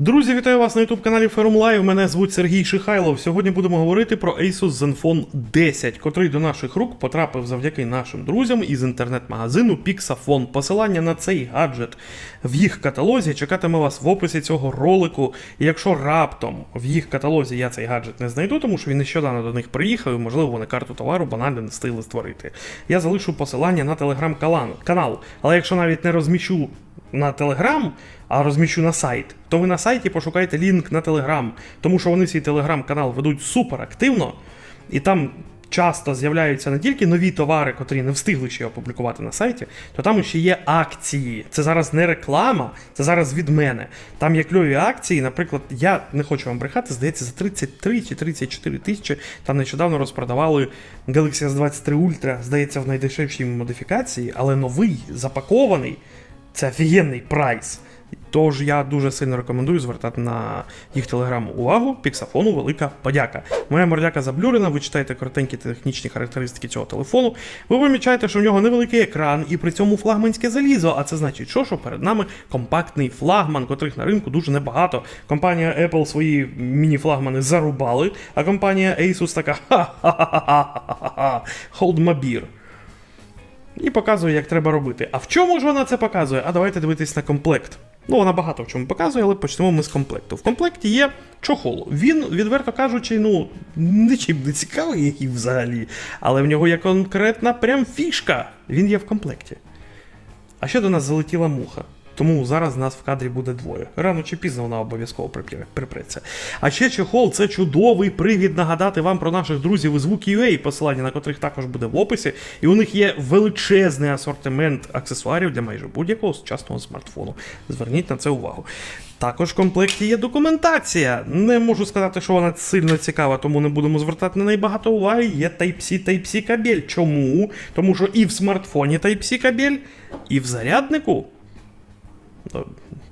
Друзі, вітаю вас на youtube каналі Forum Live. Мене звуть Сергій Шихайлов. Сьогодні будемо говорити про Asus Zenfone 10, котрий до наших рук потрапив завдяки нашим друзям із інтернет-магазину Pixafon. Посилання на цей гаджет в їх каталозі чекатиме вас в описі цього ролику. І якщо раптом в їх каталозі я цей гаджет не знайду, тому що він нещодавно до них приїхав, і можливо вони карту товару банально не встигли створити. Я залишу посилання на телеграм-канал. Але якщо навіть не розміщу на Телеграм, а розміщу на сайт, то ви на сайті пошукайте лінк на Телеграм, тому що вони свій телеграм-канал ведуть супер активно, і там часто з'являються не тільки нові товари, котрі не встигли ще опублікувати на сайті, то там ще є акції. Це зараз не реклама, це зараз від мене. Там є кльові акції. Наприклад, я не хочу вам брехати, здається, за 33 чи 34 тисячі там нещодавно розпродавали Galaxy S23 Ultra, здається, в найдешевшій модифікації, але новий, запакований. Це офігенний прайс. Тож я дуже сильно рекомендую звертати на їх телеграму увагу. Піксафону велика подяка. Моя мордяка заблюрена, ви читаєте коротенькі технічні характеристики цього телефону. Ви помічаєте, що в нього невеликий екран і при цьому флагманське залізо. А це значить, що, що перед нами компактний флагман, котрих на ринку дуже небагато. Компанія Apple свої міні-флагмани зарубали, а компанія Asus така ха-ха-ха-ха-ха-ха, hold my beer. І показує, як треба робити. А в чому ж вона це показує? А давайте дивитись на комплект. Ну, вона багато в чому показує, але почнемо ми з комплекту. В комплекті є чохол. Він, відверто кажучи, ну, нічим не цікавий який взагалі. Але в нього є конкретна прям фішка. Він є в комплекті. А ще до нас залетіла муха. Тому зараз нас в кадрі буде двоє. Рано чи пізно вона обов'язково припреться. А ще чехол це чудовий привід нагадати вам про наших друзів із Wookie.ua, посилання на котрих також буде в описі. І у них є величезний асортимент аксесуарів для майже будь-якого сучасного смартфону. Зверніть на це увагу. Також в комплекті є документація. Не можу сказати, що вона сильно цікава, тому не будемо звертати на неї багато уваги. Є Type-C, Type-C кабель. Чому? Тому що і в смартфоні Type-C кабель, і в заряднику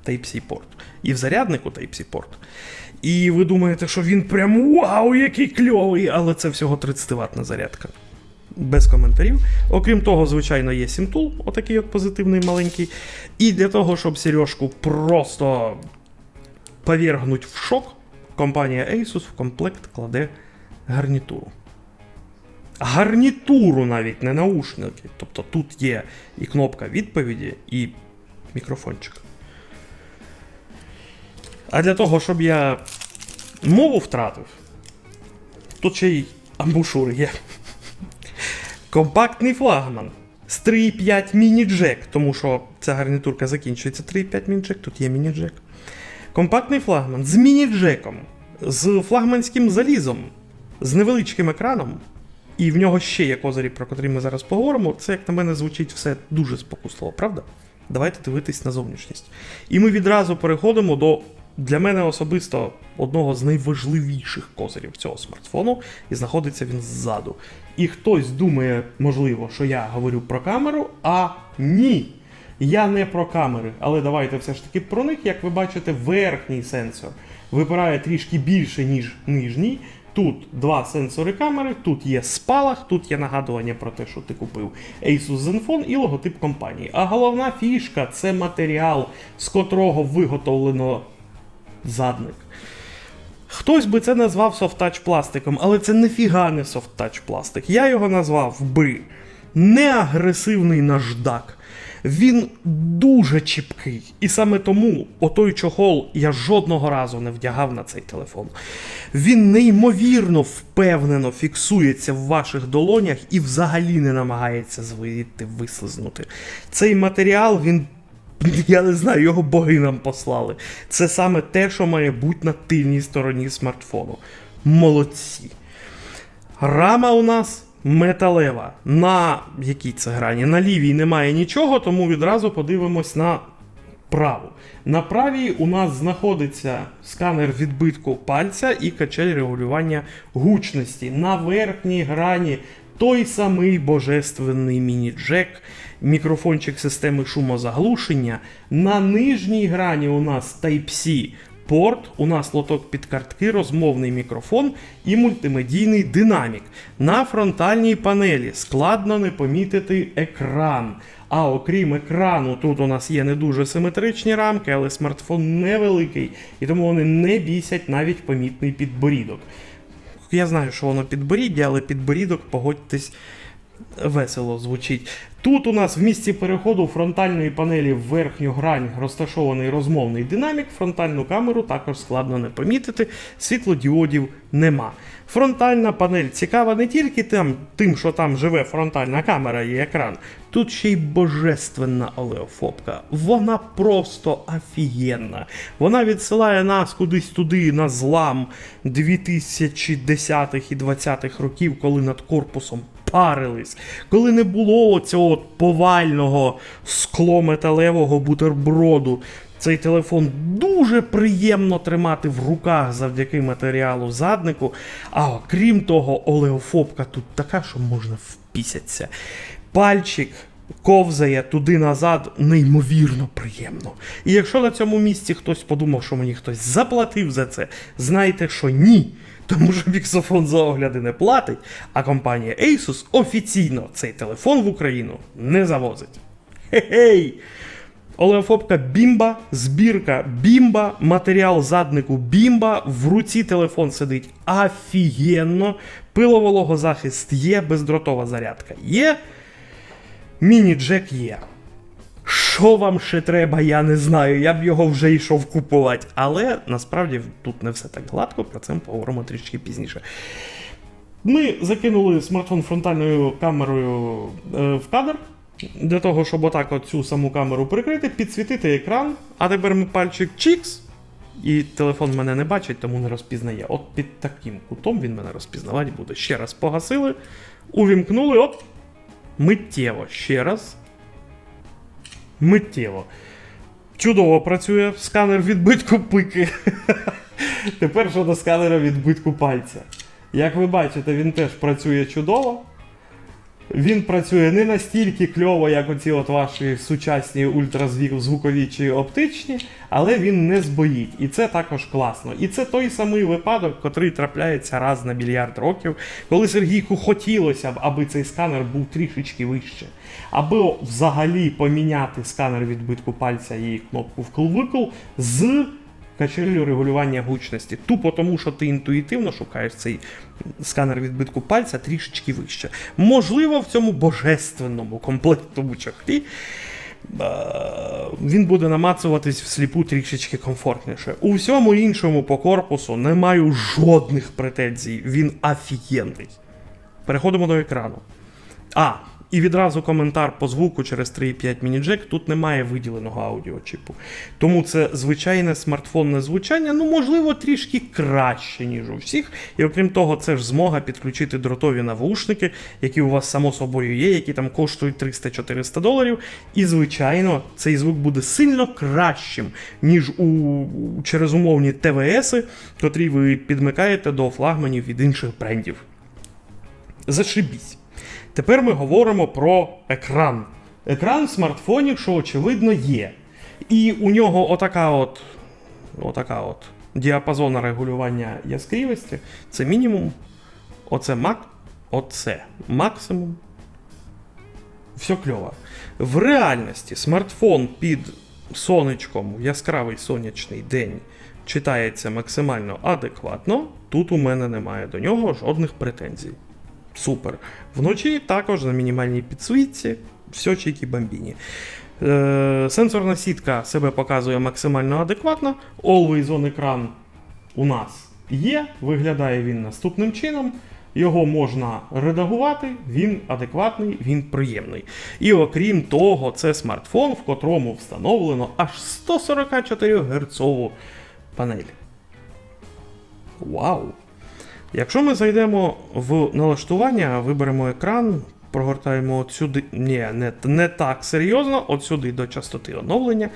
Type-C порт. І в заряднику Type-C порт. І ви думаєте, що він прям вау, який кльовий, але це всього 30 ватна зарядка. Без коментарів. Окрім того, звичайно, є Сімтул, отакий от позитивний маленький. І для того, щоб Сережку просто повергнуть в шок, компанія Asus в комплект кладе гарнітуру. Гарнітуру навіть не наушники. Тобто тут є і кнопка відповіді, і мікрофончик. А для того, щоб я мову втратив, тут ще й амбушур є. Компактний флагман з 3,5 міні-джек, тому що ця гарнітурка закінчується 3,5 міні-джек, тут є міні-джек. Компактний флагман з міні-джеком, з флагманським залізом, з невеличким екраном. І в нього ще є козирі, про котрі ми зараз поговоримо. Це, як на мене, звучить все дуже спокусливо, правда? Давайте дивитись на зовнішність. І ми відразу переходимо до для мене особисто одного з найважливіших козирів цього смартфону, і знаходиться він ззаду. І хтось думає, можливо, що я говорю про камеру, а ні. Я не про камери, але давайте все ж таки про них. Як ви бачите, верхній сенсор випирає трішки більше, ніж нижній. Тут два сенсори камери, тут є спалах, тут є нагадування про те, що ти купив Asus Zenfone і логотип компанії. А головна фішка це матеріал, з котрого виготовлено задник. Хтось би це назвав софтач пластиком, але це ніфіга не софтач пластик. Я його назвав би неагресивний наждак. Він дуже чіпкий. І саме тому отой чохол я жодного разу не вдягав на цей телефон. Він неймовірно впевнено фіксується в ваших долонях і взагалі не намагається звідти вислизнути. Цей матеріал він. Я не знаю, його боги нам послали. Це саме те, що має бути на тильній стороні смартфону. Молодці. Рама у нас металева. На якій це грані? На лівій немає нічого, тому відразу подивимось на праву. На правій у нас знаходиться сканер відбитку пальця і качель регулювання гучності. На верхній грані той самий божественний міні-джек, мікрофончик системи шумозаглушення. На нижній грані у нас Type-C порт, у нас лоток під картки, розмовний мікрофон і мультимедійний динамік. На фронтальній панелі складно не помітити екран. А окрім екрану, тут у нас є не дуже симетричні рамки, але смартфон невеликий, і тому вони не бісять навіть помітний підборідок. Я знаю, що воно підборіддя, але підборідок, погодьтесь, весело звучить. Тут у нас в місці переходу фронтальної панелі в верхню грань розташований розмовний динамік. Фронтальну камеру також складно не помітити, світлодіодів нема. Фронтальна панель цікава не тільки тим, тим, що там живе фронтальна камера і екран. Тут ще й божественна олеофобка. Вона просто офігенна. Вона відсилає нас кудись туди на злам 2010-х і 20-х років, коли над корпусом парились, коли не було цього повального склометалевого бутерброду. Цей телефон дуже приємно тримати в руках завдяки матеріалу заднику. А окрім того, олеофобка тут така, що можна впісятися. Пальчик ковзає туди-назад неймовірно приємно. І якщо на цьому місці хтось подумав, що мені хтось заплатив за це, знайте, що ні. Тому що Pixofon за огляди не платить, а компанія Asus офіційно цей телефон в Україну не завозить. Хе-хей! Олеофобка бімба, збірка бімба, матеріал заднику бімба, в руці телефон сидить офігенно, пиловологозахист є, бездротова зарядка є, міні-джек є. Що вам ще треба, я не знаю. Я б його вже йшов купувати. Але насправді тут не все так гладко, про це ми поговоримо трішки пізніше. Ми закинули смартфон фронтальною камерою е, в кадр. Для того, щоб отак от цю саму камеру прикрити, підсвітити екран, а тепер ми пальчик чікс. І телефон мене не бачить, тому не розпізнає. От під таким кутом він мене розпізнавати буде. Ще раз погасили, увімкнули, оп, миттєво. Ще раз. Миттєво. Чудово працює сканер відбитку пики. Тепер щодо сканера відбитку пальця. Як ви бачите, він теж працює чудово. Він працює не настільки кльово, як оці от ваші сучасні ультразвукові чи оптичні, але він не збоїть. І це також класно. І це той самий випадок, котрий трапляється раз на мільярд років, коли Сергійку хотілося б, аби цей сканер був трішечки вище. Аби взагалі поміняти сканер відбитку пальця і кнопку вкл-викл з качелю регулювання гучності. Тупо тому, що ти інтуїтивно шукаєш цей сканер відбитку пальця трішечки вище. Можливо, в цьому божественному комплектному чохлі е, він буде намацуватись всліпу трішечки комфортніше. У всьому іншому по корпусу не маю жодних претензій. Він офігенний. Переходимо до екрану. А, і відразу коментар по звуку через 3.5 міні-джек. Тут немає виділеного аудіочіпу. Тому це звичайне смартфонне звучання, ну, можливо, трішки краще, ніж у всіх. І окрім того, це ж змога підключити дротові навушники, які у вас само собою є, які там коштують 300-400 доларів. І, звичайно, цей звук буде сильно кращим, ніж у через умовні ТВСи, котрі ви підмикаєте до флагманів від інших брендів. Зашибісь. Тепер ми говоримо про екран. Екран в смартфоні, що очевидно є. І у нього отака от, отака от діапазона регулювання яскравості. Це мінімум. Оце мак. Оце максимум. Все кльово. В реальності смартфон під сонечком в яскравий сонячний день читається максимально адекватно. Тут у мене немає до нього жодних претензій. Супер. Вночі також на мінімальній підсвітці, все чікі бомбіні. Е, сенсорна сітка себе показує максимально адекватно. Always on екран у нас є. Виглядає він наступним чином. Його можна редагувати, він адекватний, він приємний. І окрім того, це смартфон, в котрому встановлено аж 144 Гц панель. Вау! Якщо ми зайдемо в налаштування, виберемо екран, прогортаємо от сюди. Ні, не, не так серйозно, от сюди до частоти оновлення.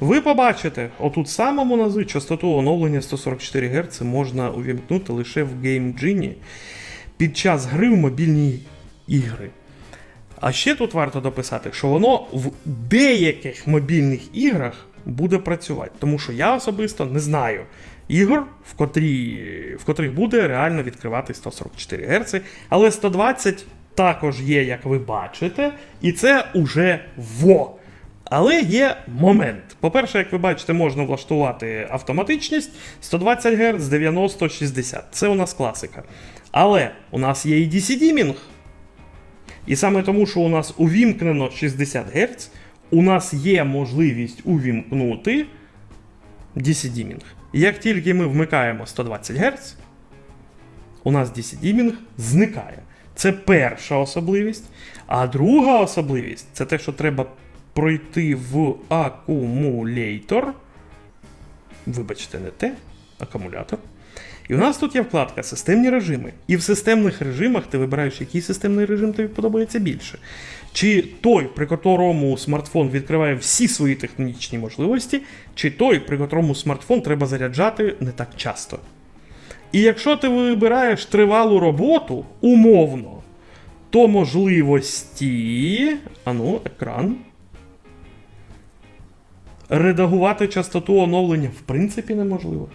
Ви побачите, отут самому назу частоту оновлення 144 Гц можна увімкнути лише в Game Genie під час гри в мобільні ігри. А ще тут варто дописати, що воно в деяких мобільних іграх буде працювати. Тому що я особисто не знаю ігор, в, котрі, в котрих буде реально відкривати 144 Гц, але 120 також є, як ви бачите, і це уже во. Але є момент. По-перше, як ви бачите, можна влаштувати автоматичність 120 Гц, 90, 60. Це у нас класика. Але у нас є і DC Dimming. І саме тому, що у нас увімкнено 60 Гц, у нас є можливість увімкнути DC Dimming. Як тільки ми вмикаємо 120 Гц, у нас DC Dimming зникає. Це перша особливість. А друга особливість це те, що треба пройти в акумулятор. Вибачте, не те, акумулятор. І у нас тут є вкладка Системні режими. І в системних режимах ти вибираєш, який системний режим тобі подобається більше. Чи той, при котрому смартфон відкриває всі свої технічні можливості, чи той, при котрому смартфон треба заряджати не так часто. І якщо ти вибираєш тривалу роботу, умовно, то можливості. Ану, екран. Редагувати частоту оновлення в принципі неможливо.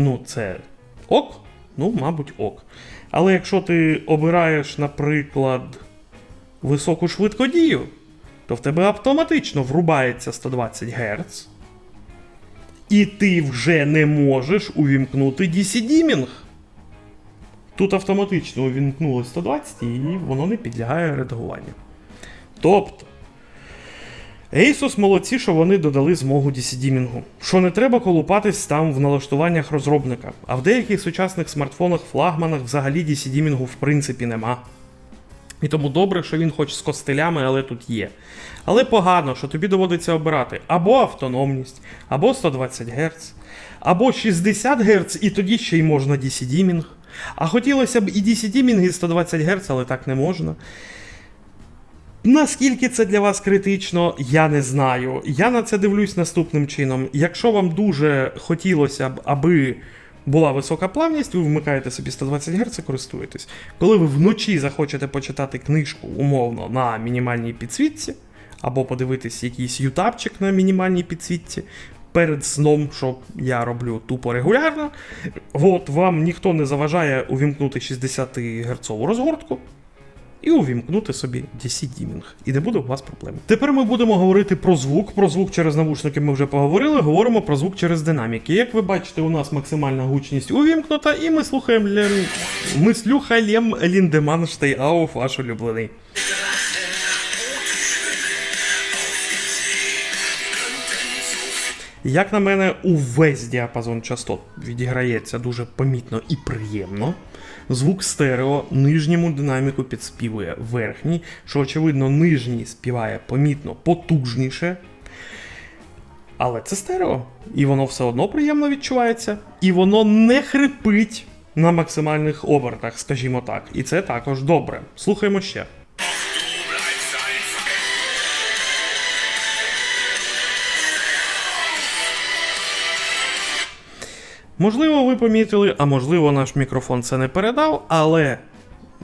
Ну, це ок? Ну, мабуть, ок. Але якщо ти обираєш, наприклад, високу швидкодію, то в тебе автоматично врубається 120 Гц. І ти вже не можеш увімкнути DC Dimming. Тут автоматично увімкнулося 120 і воно не підлягає редагуванню. Тобто, Asus молодці, що вони додали змогу DC-дімінгу, що не треба колупатись там в налаштуваннях розробника, а в деяких сучасних смартфонах, флагманах взагалі DC-дімінгу в принципі нема. І тому добре, що він хоч з костилями, але тут є. Але погано, що тобі доводиться обирати або автономність, або 120 Гц, або 60 Гц, і тоді ще й можна DC-дімінг. А хотілося б і DC-дімінг, і 120 Гц, але так не можна. Наскільки це для вас критично, я не знаю. Я на це дивлюсь наступним чином. Якщо вам дуже хотілося б, аби була висока плавність, ви вмикаєте собі 120 Гц і користуєтесь. Коли ви вночі захочете почитати книжку умовно на мінімальній підсвітці, або подивитись якийсь ютабчик на мінімальній підсвітці. Перед сном, що я роблю тупо регулярно, от вам ніхто не заважає увімкнути 60 герцову розгортку, і увімкнути собі DC Dimming. І не буде у вас проблем. Тепер ми будемо говорити про звук. Про звук через навушники ми вже поговорили. Говоримо про звук через динаміки. Як ви бачите, у нас максимальна гучність увімкнута, і ми слухаємо лен... ми слухаємо Ліндеман Штейауф, ваш улюблений. Як на мене, увесь діапазон частот відіграється дуже помітно і приємно. Звук стерео нижньому динаміку підспівує верхній, що, очевидно, нижній співає помітно потужніше. Але це стерео. І воно все одно приємно відчувається. І воно не хрипить на максимальних обертах, скажімо так. І це також добре. Слухаємо ще. Можливо, ви помітили, а можливо, наш мікрофон це не передав, але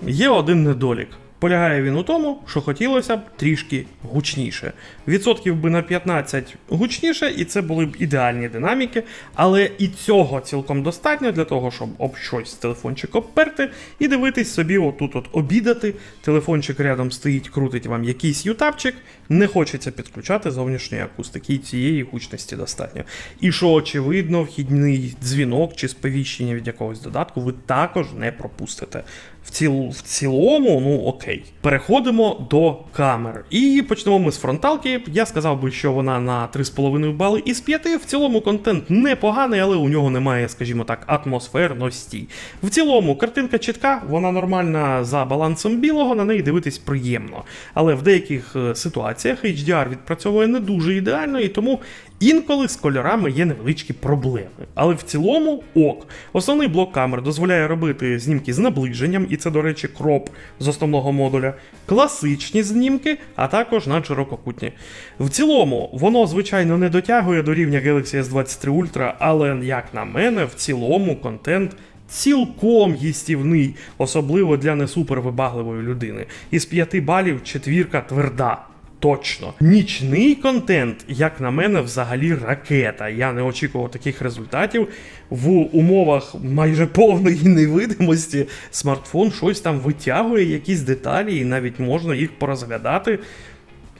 є один недолік. Полягає він у тому, що хотілося б трішки гучніше. Відсотків би на 15 гучніше, і це були б ідеальні динаміки, але і цього цілком достатньо для того, щоб об щось телефончик обперти і дивитись собі отут от обідати. Телефончик рядом стоїть, крутить вам якийсь ютабчик, не хочеться підключати зовнішньої акустики, і цієї гучності достатньо. І що очевидно, вхідний дзвінок чи сповіщення від якогось додатку ви також не пропустите. В, ціл, в цілому, ну окей. Переходимо до камер. І почнемо ми з фронталки. Я сказав би, що вона на 3,5 бали із 5. В цілому контент непоганий, але у нього немає, скажімо так, атмосферності. В цілому, картинка чітка, вона нормальна за балансом білого, на неї дивитись приємно. Але в деяких е, ситуаціях HDR відпрацьовує не дуже ідеально, і тому Інколи з кольорами є невеличкі проблеми, але в цілому ок. Основний блок камер дозволяє робити знімки з наближенням, і це, до речі, кроп з основного модуля, класичні знімки, а також надширококутні. В цілому, воно, звичайно, не дотягує до рівня Galaxy S23 Ultra, але, як на мене, в цілому контент. Цілком їстівний, особливо для не супервибагливої людини. Із 5 балів четвірка тверда. Точно. Нічний контент, як на мене, взагалі ракета. Я не очікував таких результатів. В умовах майже повної невидимості смартфон щось там витягує, якісь деталі, і навіть можна їх порозглядати.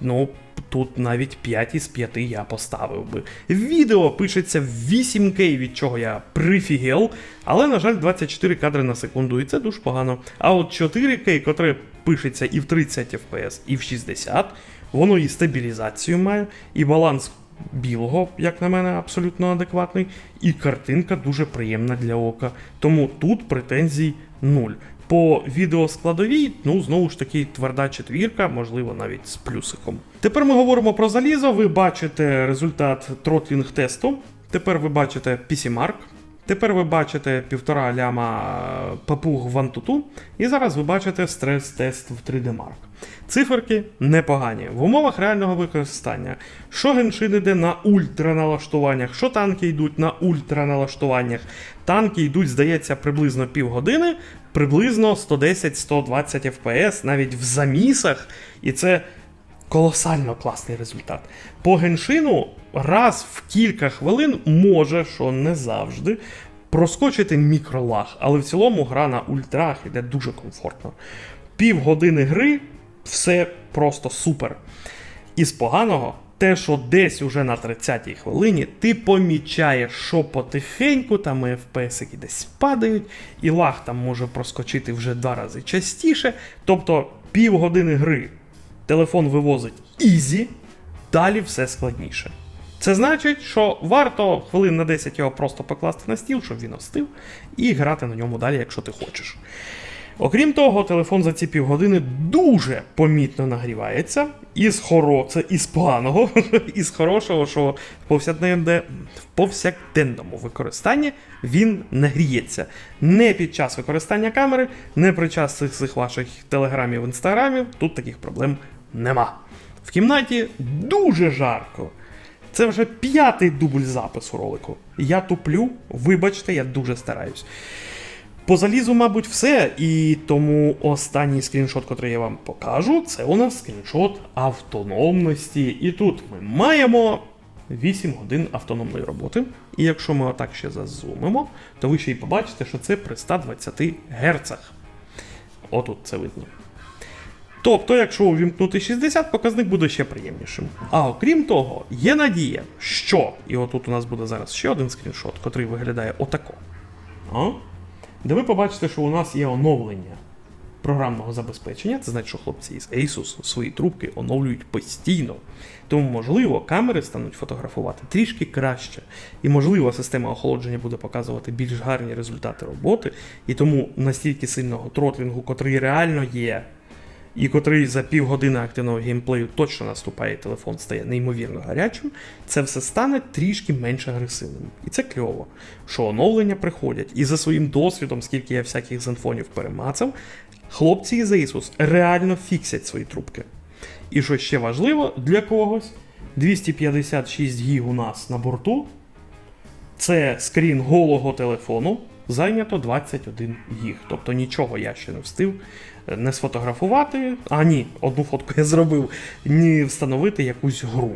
Ну, тут навіть 5 із 5 я поставив би. Відео пишеться в 8К, від чого я прифігел, але, на жаль, 24 кадри на секунду, і це дуже погано. А от 4К, котре пишеться і в 30 FPS, і в 60, воно і стабілізацію має, і баланс білого, як на мене, абсолютно адекватний, і картинка дуже приємна для ока. Тому тут претензій нуль. По відеоскладовій, ну знову ж таки, тверда четвірка, можливо, навіть з плюсиком. Тепер ми говоримо про залізо. Ви бачите результат тротлінг тесту. Тепер ви бачите PC-Mark. Тепер ви бачите півтора ляма папуг в Antutu. І зараз ви бачите стрес-тест в 3D Mark. Циферки непогані. В умовах реального використання. Що геншин іде на ультраналаштуваннях, що танки йдуть на ультраналаштуваннях. Танки йдуть, здається, приблизно півгодини, приблизно 110-120 FPS, навіть в замісах. І це колосально класний результат. По геншину раз в кілька хвилин може, що не завжди, проскочити мікролаг, але в цілому гра на ультрах іде дуже комфортно. Півгодини гри все просто супер. Із поганого, те, що десь уже на 30-й хвилині ти помічаєш, що потихеньку там і FPS десь падають, і лаг там може проскочити вже два рази частіше. Тобто півгодини гри телефон вивозить ізі, далі все складніше. Це значить, що варто хвилин на 10 його просто покласти на стіл, щоб він остив, і грати на ньому далі, якщо ти хочеш. Окрім того, телефон за ці півгодини дуже помітно нагрівається. Із хоро... це із поганого, із хорошого, що в повсякденне... в повсякденному використанні він не гріється. Не під час використання камери, не при час цих, цих ваших телеграмів, інстаграмів. Тут таких проблем нема. В кімнаті дуже жарко. Це вже п'ятий дубль запису ролику. Я туплю, вибачте, я дуже стараюсь. По залізу, мабуть, все. І тому останній скріншот, який я вам покажу, це у нас скріншот автономності. І тут ми маємо 8 годин автономної роботи. І якщо ми отак ще зазумимо, то ви ще й побачите, що це при 120 Гц. Отут це видно. Тобто, якщо увімкнути 60, показник буде ще приємнішим. А окрім того, є надія, що, і отут у нас буде зараз ще один скріншот, котрий виглядає отако. А? Де ви побачите, що у нас є оновлення програмного забезпечення. Це значить, що хлопці із Asus свої трубки оновлюють постійно. Тому, можливо, камери стануть фотографувати трішки краще. І, можливо, система охолодження буде показувати більш гарні результати роботи. І тому настільки сильного тротлінгу, котрий реально є, і котрий за півгодини активного геймплею точно наступає, телефон стає неймовірно гарячим, це все стане трішки менш агресивним. І це кльово, що оновлення приходять. І за своїм досвідом, скільки я всяких зенфонів перемацав, хлопці із Asus реально фіксять свої трубки. І що ще важливо для когось, 256 гіг у нас на борту. Це скрін голого телефону. Зайнято 21 гіг. Тобто нічого я ще не встиг не сфотографувати. А ні, одну фотку я зробив, ні встановити якусь гру.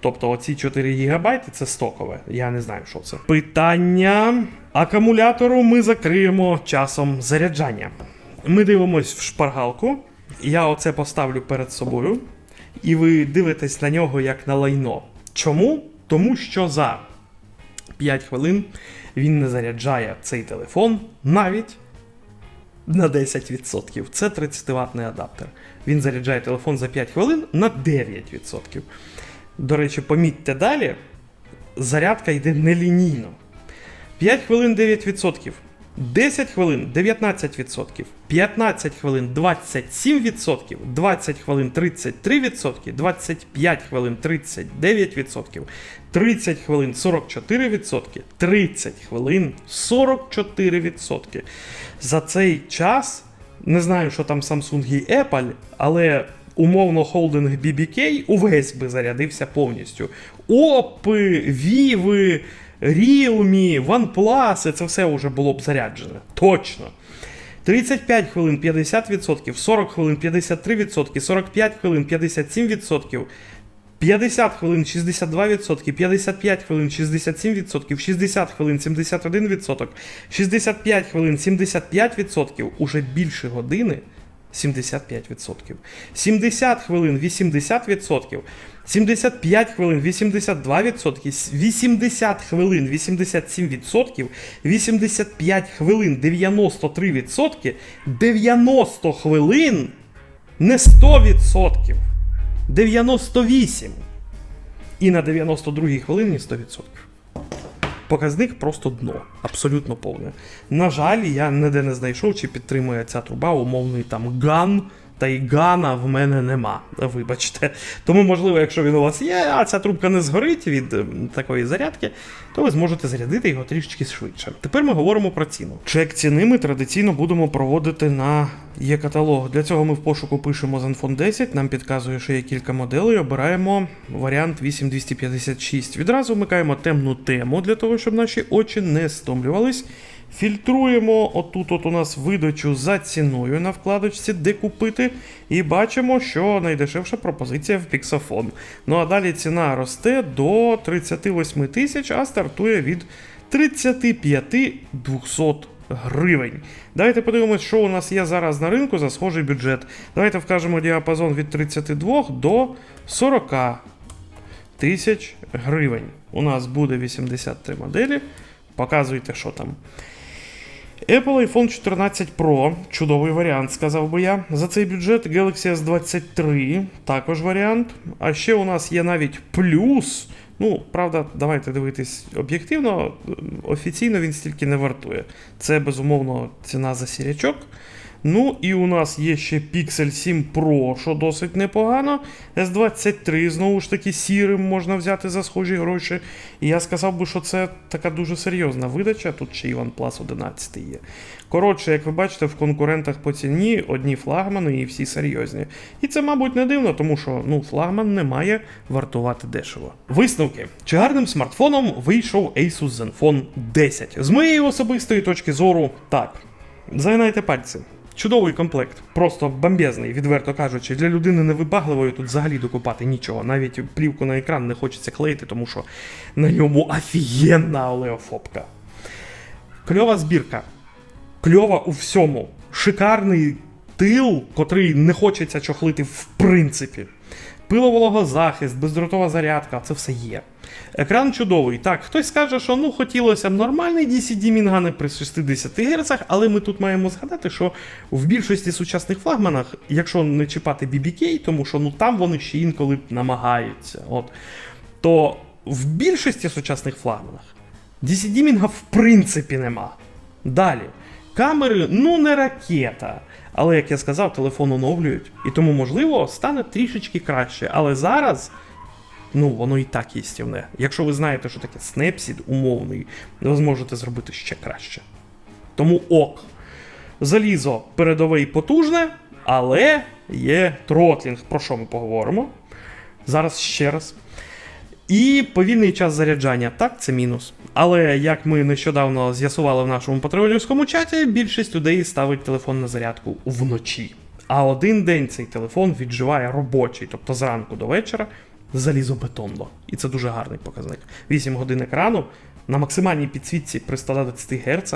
Тобто оці 4 ГБ це стокове. Я не знаю, що це. Питання акумулятору ми закриємо часом заряджання. Ми дивимось в шпаргалку. Я оце поставлю перед собою. І ви дивитесь на нього як на лайно. Чому? Тому що за 5 хвилин він не заряджає цей телефон навіть на 10%. Це 30 ватний адаптер. Він заряджає телефон за 5 хвилин на 9%. До речі, помітьте далі, зарядка йде нелінійно. 5 хвилин 9%. 10 хвилин 19%, 15 хвилин 27%, 20 хвилин 33%, 25 хвилин 39%, 30 хвилин 44%, 30 хвилин 44%. За цей час, не знаю, що там Samsung і Apple, але умовно холдинг BBK увесь би зарядився повністю. Опи, Віви. Realme, OnePlus, це все вже було б заряджене. Точно. 35 хвилин 50%, 40 хвилин 53%, 45 хвилин 57%, 50 хвилин 62%, 55 хвилин 67%, 60 хвилин 71%, 65 хвилин 75%, уже більше години 75%, 70 хвилин 80%, 75 хвилин 82%, 80 хвилин 87%, 85 хвилин 93%, 90 хвилин не 100%. 98. І на 92-й хвилині 100%. Показник просто дно, абсолютно повне. На жаль, я ніде не знайшов, чи підтримує ця труба умовний там ган, та й гана в мене нема. Вибачте. Тому, можливо, якщо він у вас є, а ця трубка не згорить від ем, такої зарядки, то ви зможете зарядити його трішки швидше. Тепер ми говоримо про ціну. Чек ціни ми традиційно будемо проводити на є-каталог. Для цього ми в пошуку пишемо Zenfone 10, нам підказує, що є кілька моделей, обираємо варіант 8256. Відразу вмикаємо темну тему для того, щоб наші очі не стомлювались. Фільтруємо отут от у нас видачу за ціною на вкладочці, де купити, і бачимо, що найдешевша пропозиція в Pixafon. Ну а далі ціна росте до 38 тисяч, а стартує від 35 200 гривень. Давайте подивимось, що у нас є зараз на ринку за схожий бюджет. Давайте вкажемо діапазон від 32 до 40 тисяч гривень. У нас буде 83 моделі. Показуйте, що там. Apple iPhone 14 Pro, чудовий варіант, сказав би я. За цей бюджет Galaxy S23 також варіант. А ще у нас є навіть плюс. Ну, правда, давайте дивитись об'єктивно. Офіційно він стільки не вартує. Це безумовно ціна за сірячок. Ну і у нас є ще Pixel 7 Pro, що досить непогано. S23 знову ж таки сірим можна взяти за схожі гроші. І я сказав би, що це така дуже серйозна видача. Тут ще і OnePlus 11 є. Коротше, як ви бачите, в конкурентах по ціні одні флагмани і всі серйозні. І це, мабуть, не дивно, тому що ну, флагман не має вартувати дешево. Висновки. Чи гарним смартфоном вийшов Asus Zenfone 10? З моєї особистої точки зору, так. Загинайте пальці. Чудовий комплект, просто бомбезний, відверто кажучи. Для людини невибагливої тут взагалі докупати нічого. Навіть плівку на екран не хочеться клеїти, тому що на ньому офігенна олеофобка. Кльова збірка. Кльова у всьому. Шикарний тил, котрий не хочеться чохлити в принципі. Пиловологозахист, бездротова зарядка, це все є. Екран чудовий. Так, хтось скаже, що ну хотілося б нормальний DCD Мінгани при 60 Гц, але ми тут маємо згадати, що в більшості сучасних флагманах, якщо не чіпати BBK, тому що ну там вони ще інколи намагаються. От, то в більшості сучасних флагманах DCD Мінга в принципі нема. Далі. Камери, ну не ракета. Але, як я сказав, телефон оновлюють. І тому, можливо, стане трішечки краще. Але зараз, ну, воно і так їстівне. Якщо ви знаєте, що таке снепсід умовний, ви зможете зробити ще краще. Тому ок. Залізо передове і потужне, але є тротлінг, про що ми поговоримо. Зараз ще раз. І повільний час заряджання. Так, це мінус. Але як ми нещодавно з'ясували в нашому патрулівському чаті, більшість людей ставить телефон на зарядку вночі. А один день цей телефон відживає робочий, тобто зранку до вечора, залізобетонно. І це дуже гарний показник. 8 годин екрану на максимальній підсвітці при 120 Гц.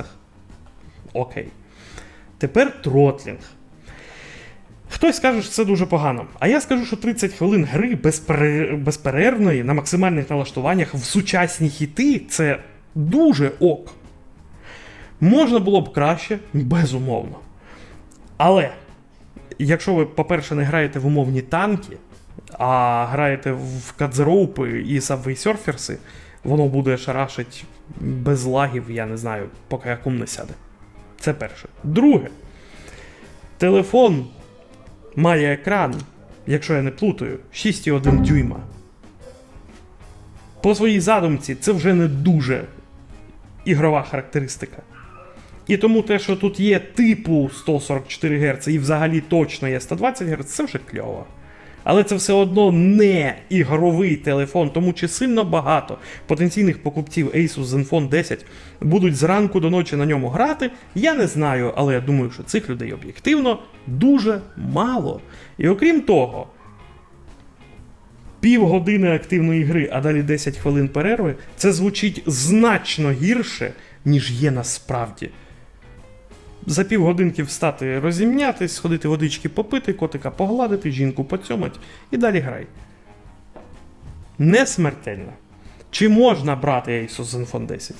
Окей. Тепер тротлінг. Хтось скаже, що це дуже погано. А я скажу, що 30 хвилин гри безперер... безперервної на максимальних налаштуваннях в сучасні хіти це дуже ок. Можна було б краще, безумовно. Але, якщо ви, по-перше, не граєте в умовні танки, а граєте в кадзероупи і Surfers, воно буде шарашить без лагів, я не знаю, поки акум не сяде. Це перше. Друге. Телефон має екран, якщо я не плутаю, 6,1 дюйма. По своїй задумці, це вже не дуже ігрова характеристика. І тому те, що тут є типу 144 Гц і взагалі точно є 120 Гц, це вже кльово. Але це все одно не ігровий телефон, тому чи сильно багато потенційних покупців Asus Zenfone 10 будуть зранку до ночі на ньому грати, я не знаю, але я думаю, що цих людей об'єктивно дуже мало. І окрім того, півгодини активної гри, а далі 10 хвилин перерви, це звучить значно гірше, ніж є насправді. За півгодинки встати, розімнятись, сходити водички попити, котика погладити, жінку поцьомать і далі грай. Не смертельно. Чи можна брати Asus Zenfone 10?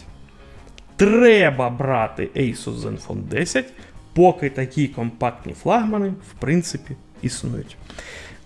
Треба брати Asus Zenfone 10, поки такі компактні флагмани, в принципі, існують.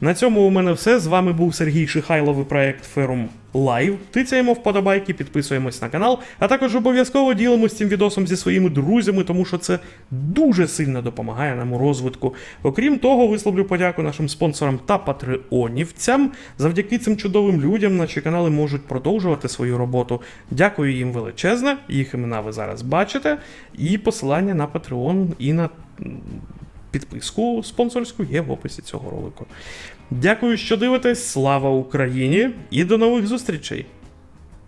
На цьому у мене все. З вами був Сергій Шихайлов і проект Ferum Live. Тицяємо вподобайки, підписуємось на канал, а також обов'язково ділимось цим відосом зі своїми друзями, тому що це дуже сильно допомагає нам у розвитку. Окрім того, висловлю подяку нашим спонсорам та патреонівцям. Завдяки цим чудовим людям наші канали можуть продовжувати свою роботу. Дякую їм величезне. Їх імена ви зараз бачите. І посилання на Patreon і на підписку спонсорську є в описі цього ролику. Дякую, що дивитесь. Слава Україні і до нових зустрічей!